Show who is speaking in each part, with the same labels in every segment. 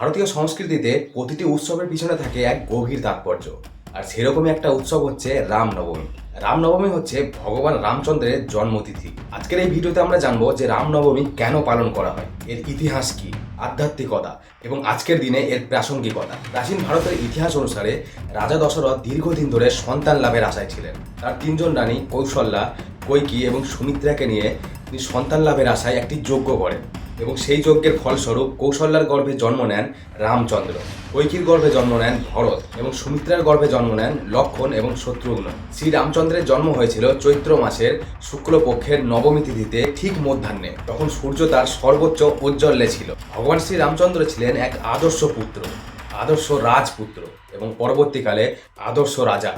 Speaker 1: ভারতীয় সংস্কৃতিতে প্রতিটি উৎসবের পিছনে থাকে এক গভীর তাৎপর্য। আর সেরকমই একটা উৎসব হচ্ছে রামনবমী। রামনবমী হচ্ছে ভগবান রামচন্দ্রের জন্মতিথি। আজকের এই ভিডিওতে আমরা জানব যে রামনবমী কেন পালন করা হয়, এর ইতিহাস কি, আধ্যাত্মিকতা এবং আজকের দিনে এর প্রাসঙ্গিকতা। প্রাচীন ভারতের ইতিহাস অনুসারে রাজা দশরথ দীর্ঘদিন ধরে সন্তান লাভের আশায় ছিলেন। তার তিনজন রানী কৌশল্যা, কৈকি এবং সুমিত্রাকে নিয়ে তিনি সন্তান লাভের আশায় একটি যজ্ঞ করেন। এবং সেই যজ্ঞের ফলস্বরূপ কৌশল্যার গর্ভে জন্ম নেন রামচন্দ্র। কৈকির গর্ভে জন্ম নেন ভরত এবং সুমিত্রার গর্ভে জন্ম নেন লক্ষণ এবং শত্রুঘ্ন। শ্রী রামচন্দ্রের জন্ম হয়েছিল চৈত্র মাসের শুক্লপক্ষের নবমী তিথিতে ঠিক মধ্যাহ্নে, তখন সূর্য তার সর্বোচ্চ ঔজ্জ্বল্যে ছিল। ভগবান শ্রী রামচন্দ্র ছিলেন এক আদর্শ পুত্র, আদর্শ রাজপুত্র এবং পরবর্তীকালে আদর্শ রাজা।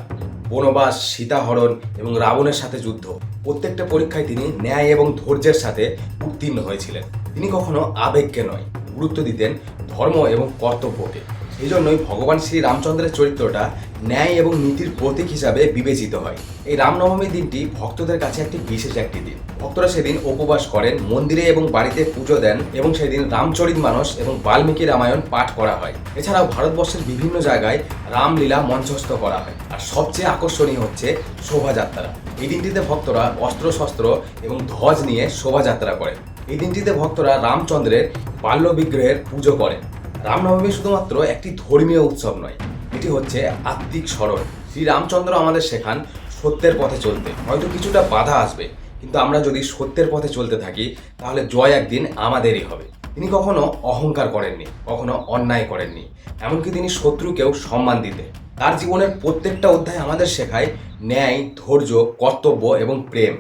Speaker 1: বনবাস, সীতাহরণ এবং রাবণের সাথে যুদ্ধ, প্রত্যেকটা পরীক্ষায় তিনি ন্যায় এবং ধৈর্যের সাথে উত্তীর্ণ হয়েছিলেন। তিনি কখনো আবেগকে নয়, গুরুত্ব দিতেন ধর্ম এবং কর্তব্যকে। এই জন্যই ভগবান শ্রী রামচন্দ্রের চরিত্রটা ন্যায় এবং নীতির প্রতীক হিসাবে বিবেচিত হয়। এই রামনবমী দিনটি ভক্তদের কাছে একটি বিশেষ একটি দিন। ভক্তরা সেদিন উপবাস করেন, মন্দিরে এবং বাড়িতে পুজো দেন এবং সেদিন রামচরিত মানস এবং বাল্মীকি রামায়ণ পাঠ করা হয়। এছাড়াও ভারতবর্ষের বিভিন্ন জায়গায় রামলীলা মঞ্চস্থ করা হয়। আর সবচেয়ে আকর্ষণীয় হচ্ছে শোভাযাত্রা। এই দিনটিতে ভক্তরা অস্ত্র শস্ত্র এবং ধ্বজ নিয়ে শোভাযাত্রা করেন। এই দিনটিতে ভক্তরা রামচন্দ্রের বাল্য বিগ্রহের পুজো করেন। রামনবমী শুধুমাত্র একটি ধর্মীয় উৎসব নয়, এটি হচ্ছে আত্মিক স্মরণ। শ্রী রামচন্দ্র আমাদের শেখান সত্যের পথে চলতে। হয়তো কিছুটা বাধা আসবে, কিন্তু আমরা যদি সত্যের পথে চলতে থাকি, তাহলে জয় একদিন আমাদেরই হবে। তিনি কখনো অহংকার করেননি, কখনো অন্যায় করেননি। এমনকি তিনি শত্রুকেও সম্মান দিতে তার জীবনের প্রত্যেকটা অধ্যায় আমাদের শেখায় ন্যায়, ধৈর্য, কর্তব্য এবং প্রেম।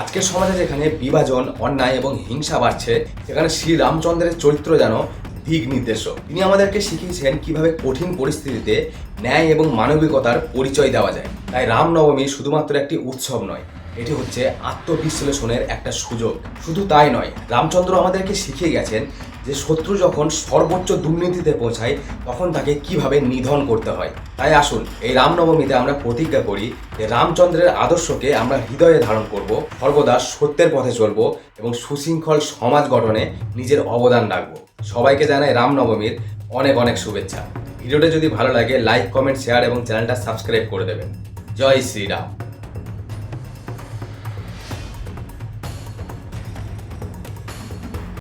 Speaker 1: আজকের সমাজে যেখানে বিভাজন, অন্যায় এবং হিংসা বাড়ছে। সেখানে শ্রী রামচন্দ্রের চরিত্র যেন দিক নির্দেশক। তিনি আমাদেরকে শিখিয়েছেন কীভাবে কঠিন পরিস্থিতিতে ন্যায় এবং মানবিকতার পরিচয় দেওয়া যায়। তাই রামনবমী শুধুমাত্র একটি উৎসব নয় এটি হচ্ছে আত্মবিশ্লেষণের একটা সুযোগ। শুধু তাই নয়, রামচন্দ্র আমাদেরকে শিখিয়ে গেছেন যে শত্রু যখন সর্বোচ্চ দুর্নীতিতে পৌঁছায়, তখন তাকে কীভাবে নিধন করতে হয়। তাই আসুন, এই রামনবমীতে আমরা প্রতিজ্ঞা করি যে রামচন্দ্রের আদর্শকে আমরা হৃদয়ে ধারণ করব, সর্বদা সত্যের পথে চলব এবং সুশৃঙ্খল সমাজ গঠনে নিজের অবদান রাখব। সবাইকে জানাই রামনবমীর অনেক অনেক শুভেচ্ছা। ভিডিওটা যদি ভালো লাগে, লাইক, কমেন্ট, শেয়ার এবং চ্যানেলটা সাবস্ক্রাইব করে দেবেন। জয় শ্রীরাম।